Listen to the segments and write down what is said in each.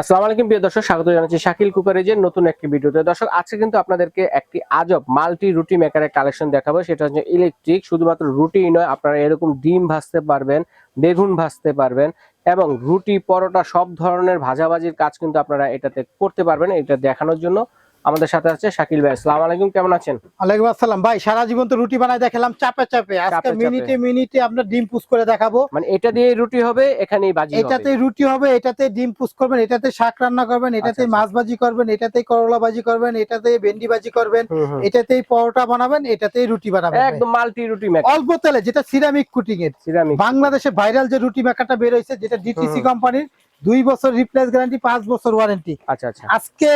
আসসালামু আলাইকুম, প্রিয় দর্শক, স্বাগত জানাচ্ছি শাকিল কুকারেজের নতুন একটি ভিডিওতে। দর্শক, আজকে কিন্তু আপনাদেরকে একটি আজব মাল্টি রুটি মেকারের কালেকশন দেখাবো। সেটা হচ্ছে ইলেকট্রিক, শুধুমাত্র রুটি নয়, আপনারা এরকম ডিম ভাজতে পারবেন, বেগুন ভাজতে পারবেন এবং রুটি, পরোটা সব ধরনের ভাজাভাজির কাজ কিন্তু আপনারা এটাতে করতে পারবেন, এটা দেখানোর জন্য। আমাদের সাথে আছে শাকিল ভাই। আসসালামু আলাইকুম কেমন আছেন? ওয়ালাইকুম আসসালাম। ভাই সারা জীবন তো রুটি বানাই দেখালাম চাপে চাপে। আজকে। মিনিটে মিনিটে আপনার ডিম পুষ করে দেখাবো। মানে এটা দিয়ে রুটি হবে এখানেই বাজি হবে। এটাতে রুটি হবে এটাতে ডিম পুষ করবেন এটাতে শাক রান্না করবেন এটাতে আচ্ছা। মাছ ভাজি করবেন এটাতে করলা ভাজি করবেন এটাতে ভেন্ডি ভাজি করবেন। এটাতেই পরোটা বানাবেন এটাতেই রুটি বানাবেন একদম মাল্টি রুটি মেকার অল্প তেলে যেটা সিরামিক কুটিং এর। সিরামিক বাংলাদেশে ভাইরাল যে রুটি মেকারটা বের হয়েছে যেটা ডিটিসি কোম্পানির দুই বছর রিপ্লেস গ্যারান্টি পাঁচ বছর ওয়ারেন্টি আচ্ছা আচ্ছা। আজকে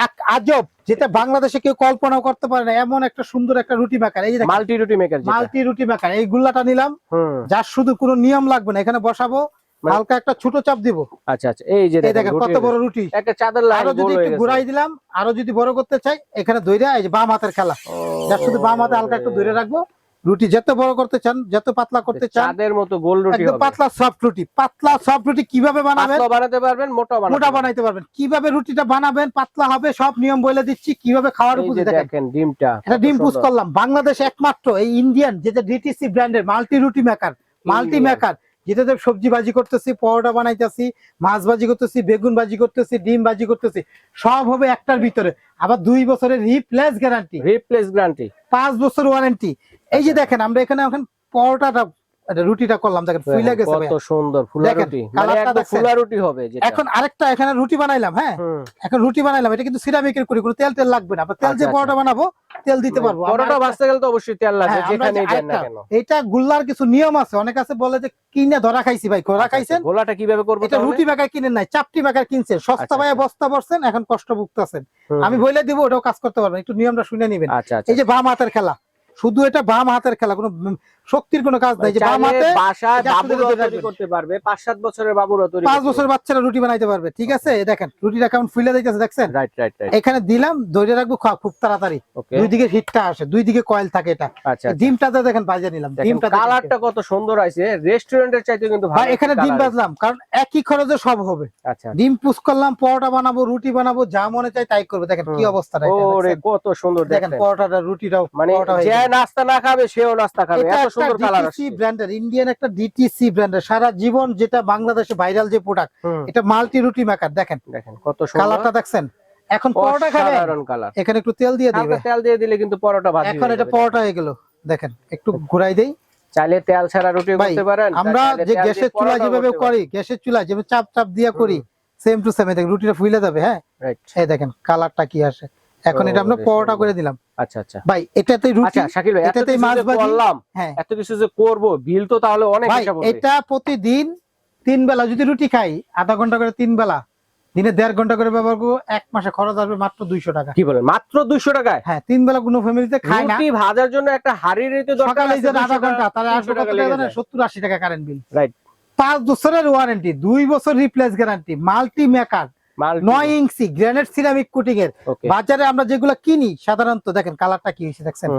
এক আজব যেটা বাংলাদেশে কেউ কল্পনাও করতে পারে না। এমন একটা সুন্দর একটা রুটি মেকার এই যে মাল্টি রুটি মেকার মাল্টি রুটি মেকার এই গুল্লাটা নিলাম যার শুধু কোনো নিয়ম লাগবে না এখানে বসাবো মানে- হালকা একটা ছোট চাপ দিব। আচ্ছা আচ্ছা এই যে দেখেন কত বড় রুটি। একটা চাদর আরও যদি একটু ঘুরাই দিলাম আরও যদি বড় করতে চাই এখানে দইরা এই যে বাম হাতের খেলা। যার শুধু বাম হাতে হালকা একটু ধরে রাখব রুটি যত বড় করতে চান যত পাতলা করতে চান চাঁদের মতো গোল রুটি একদম পাতলা সফট রুটি। পাতলা সফট রুটি কীভাবে বানাবেন? পাতলা বানাতে পারবেন মোটা বানাতে মোটা বানাইতে পারবেন। কীভাবে রুটিটা বানাবেন? পাতলা হবে সব নিয়ম বলে দিচ্ছি। কীভাবে খাওয়ার দেখেন। দেখেন ডিমটা এটা ডিম পুশ করলাম। বাংলাদেশ একমাত্র এই ইন্ডিয়ান যেটা ডিটিসি ব্র্যান্ডের মাল্টি রুটি মেকার মাল্টি মেকার যেটাতে সবজি ভাজি করতেছি পরোটা বানাইতেছি মাছ ভাজি করতেছি বেগুন ভাজি করতেছি ডিম ভাজি করতেছি সব হবে একটার ভিতরে। আবার দুই বছরের রিপ্লেস গ্যারান্টি রিপ্লেস গ্যারান্টি পাঁচ বছর ওয়ারেন্টি এই যে দেখেন আমরা এখানে এখন পরোটাটা রুটিটা করলাম দেখেন ফুলে গেছে কত সুন্দর ফুলা দেখেন, রুটি। মানে একদম ফুলা রুটি হবে যেটা। এখন আরেকটা এখানে রুটি বানাইলাম হ্যাঁ? এখন রুটি বানাইলাম এটা কিন্তু সিরামিকের করি কোনো তেল তেল লাগবে না। তেল আচ্ছা, যে পরোটা বানাবো তেল দিতে পারব। পরোটা ভাজতে গেলে তো অবশ্যই তেল লাগে হ্যাঁ, যেখানেই দেন না কেন। এটা গুল্লার কিছু নিয়ম আছে। অনেক আছে বলে যে কিনে ধরা খাইছি ভাই ঘোরা খাইছেন আচ্ছা, গোলাটা কীভাবে করব এটা? রুটি বেকার কিনে নাই চাপটি বেকার কিনছেন। সস্তা আচ্ছা, ভাইয়া আচ্ছা। বস্তা পড়ছেন এখন কষ্ট ভুগতাছেন আমি বলে দিব ওটাও কাজ করতে পারবেন। একটু নিয়মটা শুনে নেবেন। আচ্ছা আচ্ছা। এই যে বাম হাতের খেলা। শুধু এটা বাম হাতের খেলা কোনো শক্তির কোনো কাজ নাই যে বাম হাতে বাসায় বাবুরা তৈরি করতে পারবে পাঁচ সাত বছরের বাবুরা তৈরি বাচ্চারা রুটি বানাইতে পারবে ঠিক আছে? দেখেন রুটিটা কেমন ফুলে দিতেছে দেখছেন? রাইট রাইট রাইট এখানে দিলাম ধরে রাখব খুব তাড়াতাড়ি। দুই দিকে হিটটা আসে দুই দিকে কয়েল থাকে এটা। আচ্ছা এই ডিমটাতে দেখেন বাজে নিলাম ডিমটা কালারটা কত সুন্দর আছে রেস্টুরেন্টের চাইতে কিন্তু ভালো এখানে ডিম বাজলাম কারণ একই খরচে সব হবে। আচ্ছা। ডিম পুষ করলাম পরোটা বানাবো রুটি বানাবো যা মনে চাই তাই করবে। দেখেন কি হুম। অবস্থাটা এটা ওরে কত সুন্দর দেখেন দেখেন পরোটাটা রুটিটাও মানে নাস্তা না খাবে সেও নাস্তা খাবে। এত সুন্দর কালার আসছে। ব্র্যান্ডের ইন্ডিয়ান একটা ডিটিসি ব্র্যান্ডের সারা জীবন যেটা বাংলাদেশে ভাইরাল যে প্রোডাক্ট এটা মাল্টি রুটি মেকার দেখেন। দেখেন কত সুন্দর। কালারটা দেখছেন? এখন পরোটা অসাধারণ কালার এখানে একটু তেল দিয়ে দিবে। তেল দিয়ে দিলে কিন্তু পরোটা ভাজি এখন এটা পরোটা হয়ে গেল। দেখেন একটু ঘুরাই দেই। চাইলে তেল ছাড়া রুটি করতে পারেন আমরা যে গ্যাসের চুলা যেভাবে করি গ্যাসের চুলা যেভাবে চাপ চাপ দিয়া করি সেম টু সেম দেখেন রুটিটা ফুলে যাবে হ্যাঁ. এই দেখেন কালারটা কি আসে? এখন এটা আমরা পরোটা করে দিলাম। আচ্ছা আচ্ছা। ভাই এটাতে রুটি আচ্ছা শাকিল ভাই এত মাছ করলাম হ্যাঁ। এত কিছু যে করব বিল তো তাহলে অনেক ভাই হিসাব হবে এটা প্রতিদিন তিন বেলা যদি রুটি খাই আধা ঘণ্টা করে তিন বেলা দিনে দেড় ঘণ্টা করে ব্যবহার করব এক মাসে খরচ আসবে মাত্র দুইশো টাকা। কি বলেন মাত্র 200 টাকায়? হ্যাঁ তিন বেলা কোনো ফ্যামিলিতে খায় না। ভাজার জন্য একটা হাড়ির রেতে দরকার সকালে আছে যে 200 আধা ঘণ্টা তাহলে আসবে। সত্তর আশি টাকা কারেন্ট বিল রাইট পাঁচ বছরের ওয়ারেন্টি দুই বছর রিপ্লেস গ্যারান্টি মাল্টি মেকার নয় ইঞ্চি গ্রানাইট সিরামিক কুটিং এর। বাজারে আমরা যেগুলো কিনি সাধারণত দেখেন কালারটা কি হয়েছে দেখছেন?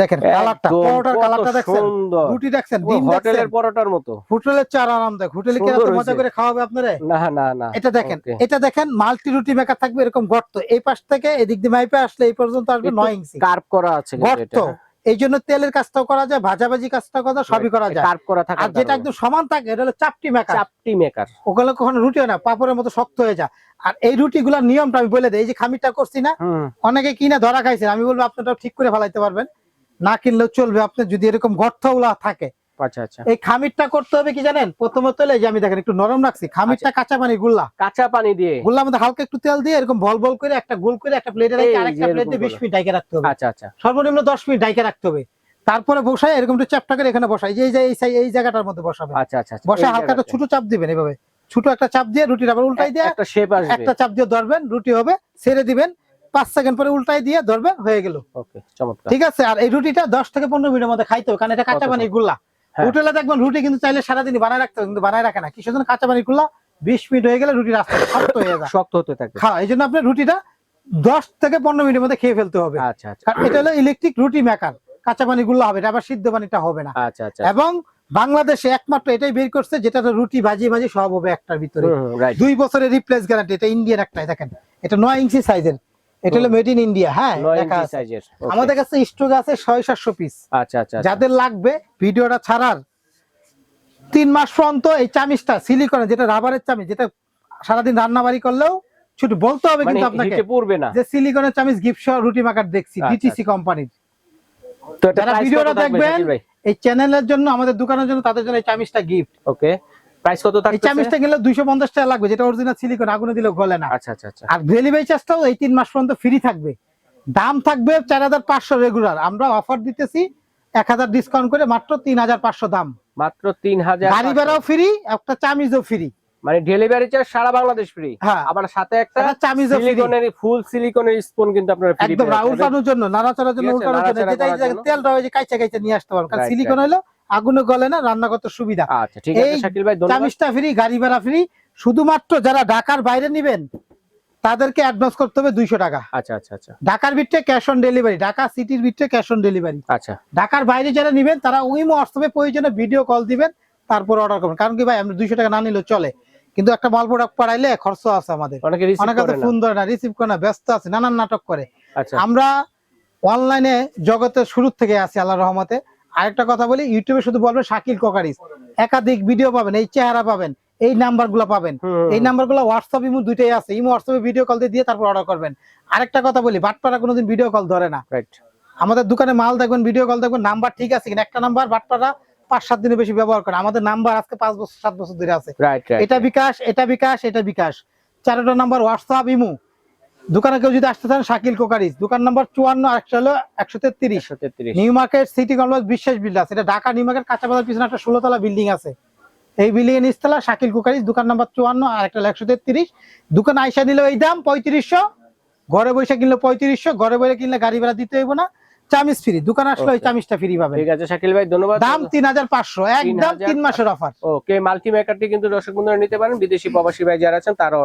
দেখেন কালারটা পরোটার কালারটা দেখছেন? রুটি দেখছেন ডিম হোটেলের পরোটার মতো। হোটেলের চার আরাম দেখ হোটেলে কি এত মজা করে খাওয়াবে আপনারা? না না না। এটা দেখেন এটা দেখেন মাল্টি রুটি মেকার থাকবে এরকম গর্ত। এই পাশ থেকে এদিক দিয়ে মাইপে আসলে এই পর্যন্ত আসবে একটু নয় ইঞ্চি। কার্ভ করা আছে গর্ত। এই জন্য তেলের কাজটাও করা যায় ভাজাভাজি কাজটাও করা যায় সবই করা যায়। কার্ভ করা থাকে আর যেটা একদম সমান থাকে এটা হলো চাপটি মেকার চাপটি মেকার ওগুলো কখনো রুটি হয় না পাপড়ের মতো শক্ত হয়ে যায়। আর এই রুটি গুলার নিয়মটা আমি বলে দিই এই যে খামিরটা করছি না অনেকে কিনে ধরা খাইছেন আমি বলব আপনারা ঠিক করে ফেলাইতে পারবেন। না কিনলেও চলবে আপনার যদি এরকম গর্তগুলা থাকে আচ্ছা আচ্ছা। এই খামিরটা করতে হবে কি জানেন? প্রথমত এই যে আমি দেখেন একটু নরম রাখছি। খামিরটা কাঁচা পানি গুল্লা। কাঁচা পানি দিয়ে। গুল্লার মধ্যে হালকা একটু তেল দিয়ে এরকম বল বল করে একটা গোল করে একটা প্লেটে রেখে আরেকটা প্লেটে বিশ করে। মিনিট ডাইকে রাখতে হবে। আচ্ছা আচ্ছা। সর্বনিম্ন দশ মিনিট ডাইকে রাখতে হবে। তারপরে বসায় এরকম একটু চাপটা করে এখানে বসাই এই যে এই এই জায়গাটার মধ্যে বসাবে। আচ্ছা আচ্ছা। বসে হালকা একটা ছোট চাপ দিবেন এভাবে। ছোট একটা চাপ দিয়ে রুটির আবার উল্টাই দিয়ে একটা শেপ আসবে। একটা চাপ দিয়ে ধরবেন রুটি হবে ছেড়ে দিবেন। পাঁচ সেকেন্ড পরে উল্টাই দিয়ে ধরবেন হয়ে গেল। ওকে চমৎকার। ঠিক আছে? আর এই রুটিটা দশ থেকে পনেরো মিনিটের মধ্যে খাইতে হবে কারণ এটা কাঁচা পানি গুল্লা। হোটেলে দেখবেন রুটি কিন্তু চাইলে সারাদিন বানায় রাখতে কিন্তু বানায় রাখে না। কিসের জন্য কাঁচা পানি গুল্লা বিশ মিনিট হয়ে গেলে রুটি রাস্তা শক্ত হয়ে যায়। শক্ত হতে থাকবে হ্যাঁ এই জন্য আপনার রুটিটা দশ থেকে পনেরো মিনিটের মধ্যে খেয়ে ফেলতে হবে। আচ্ছা আচ্ছা। কারণ এটা হলো ইলেকট্রিক রুটি মেকার কাঁচা পানি গুল্লা হবে এটা আবার সিদ্ধ পানিটা হবে না। আচ্ছা আচ্ছা এবং বাংলাদেশে একমাত্র এটাই বের করছে যেটা রুটি ভাজি ভাজি সব হবে একটার ভিতরে। দুই বছরের রিপ্লেস গ্যারান্টি এটা ইন্ডিয়ান একটাই দেখেন। এটা নয় ইঞ্চি সাইজের এটা হলো মেড ইন ইন্ডিয়া হ্যাঁ আমাদের কাছে স্টক আছে ছয় সাতশো পিস আচ্ছা আচ্ছা আচ্ছা। যাদের লাগবে ভিডিওটা ছাড়ার তিন মাস পর্যন্ত এই চামিচটা সিলিকনের যেটা রাবারের চামিচ যেটা সারাদিন রান্না বাড়ি করলেও ছুটি বলতে হবে মানে কিন্তু আপনাকে পড়বে না। যে সিলিকনের চামিচ গিফট সহ রুটি মাকার দেখছি আচ্ছা, ডিটিসি কোম্পানির তো যারা ভিডিওটা দেখবেন এই চ্যানেলের জন্য আমাদের দোকানের জন্য তাদের জন্য এই চামিচটা গিফট ওকে প্রাইস কত এই থাকবে চামিচটা গেলে দুইশো পঞ্চাশ টাকা লাগবে যেটা অরিজিনাল সিলিকন আগুনে দিলেও গলে না। আচ্ছা আচ্ছা আচ্ছা। আর ডেলিভারি চার্জটাও এই তিন মাস পর্যন্ত ফ্রি থাকবে। দাম থাকবে চার হাজার পাঁচশো রেগুলার আমরা অফার দিতেছি এক হাজার ডিসকাউন্ট করে মাত্র তিন হাজার পাঁচশো দাম। মাত্র তিন হাজার গাড়ি ভাড়াও ফ্রি একটা চামিজও ফ্রি মানে ডেলিভারি চার্জ সারা বাংলাদেশ ফ্রি হ্যাঁ। আবার সাথে একটা সিলিকনের ফুল সিলিকনের স্পুন কিন্তু আপনারা ফ্রি একদম উল্টানোর জন্য নাড়াচাড়ার জন্য উল্টানোর জন্য যেটা। তেলটা হয়েছে কাইচা কাইচা নিয়ে আসতে পারবেন কারণ সিলিকন হলো আগুনে গলে না রান্না করতে সুবিধা। আচ্ছা ঠিক আছে শাকিল ভাই ধন্যবাদ। ফ্রি গাড়ি ভাড়া ফ্রি শুধুমাত্র যারা ঢাকার বাইরে নিবেন তাদেরকে অ্যাডভান্স করতে হবে দুইশো টাকা। আচ্ছা আচ্ছা আচ্ছা। ঢাকার ভিতরে ক্যাশ অন ডেলিভারি ঢাকা সিটির ভিতরে ক্যাশ অন ডেলিভারি আচ্ছা। ঢাকার বাইরে যারা নিবেন তারা উইমো হোয়াটসঅ্যাপে প্রয়োজনে ভিডিও কল দিবেন তারপর অর্ডার করবেন। কারণ কি ভাই আমরা দুইশো টাকা না নিলেও চলে। কিন্তু একটা মাল প্রোডাক্ট পাঠাইলে খরচ আছে আমাদের। অনেকে তো ফোন ধরে না রিসিভ করে না ব্যস্ত আছে নানান নাটক করে। আচ্ছা। আমরা অনলাইনে জগতে শুরু থেকে আছি আল্লাহ রহমতে। আরেকটা কথা বলি ইউটিউবে শুধু বলবেন শাকিল কোকারিস। একাধিক ভিডিও পাবেন এই চেহারা পাবেন এই নাম্বারগুলো পাবেন এই নাম্বারগুলো হোয়াটসঅ্যাপ ইমো দুইটাই আছে ইমো হোয়াটসঅ্যাপে ভিডিও কল দিয়ে তারপর অর্ডার করবেন। আরেকটা কথা বলি বাটপাড়া কোনোদিন ভিডিও কল ধরে না। রাইট আমাদের দোকানে মাল দেখবেন ভিডিও কল দেখবেন নাম্বার ঠিক আছে কিনা? একটা নাম্বার বাটপাড়া পাঁচ সাত দিনের বেশি ব্যবহার করে আমাদের নাম্বার আজকে পাঁচ বছর সাত বছর ধরে আছে। এটা বিকাশ এটা বিকাশ এটা বিকাশ। চারটা নাম্বার হোয়াটসঅ্যাপ ইমো দোকানে কেউ যদি আসতে চান শাকিল কোকারিস দোকান নাম্বার চুয়ান্ন একশো হলো একশো তেত্রিশ। New Market City Complex Biswas builders. এটা ঢাকা নিউ মার্কেট কাঁচাবাজার পিছনে একটা ষোলো তলা বিল্ডিং আছে। এই বিল্ডিং এর নিচতলা শাকিল কুকারিস দোকান নাম্বার চুয়ান্ন আর একটা একশো তেত্রিশ। দোকান আইসা নিলে এই দাম পঁয়ত্রিশশো। ঘরে বসে কিনলে পঁয়ত্রিশশো। ঘরে বসে কিনলে গাড়ি ভাড়া দিতে হইব না। চামিজ ফ্রি। দোকান আসলে ওই. চামিজটা ফ্রি পাবেন। ঠিক আছে শাকিল ভাই ধন্যবাদ। দাম তিন হাজার পাঁচশো। একদম 3,500 তিন মাসের অফার। ওকে মাল্টি মেকারটি কিন্তু দর্শক বন্ধুরা নিতে পারেন। বিদেশি প্রবাসী ভাই যারা আছেন তারা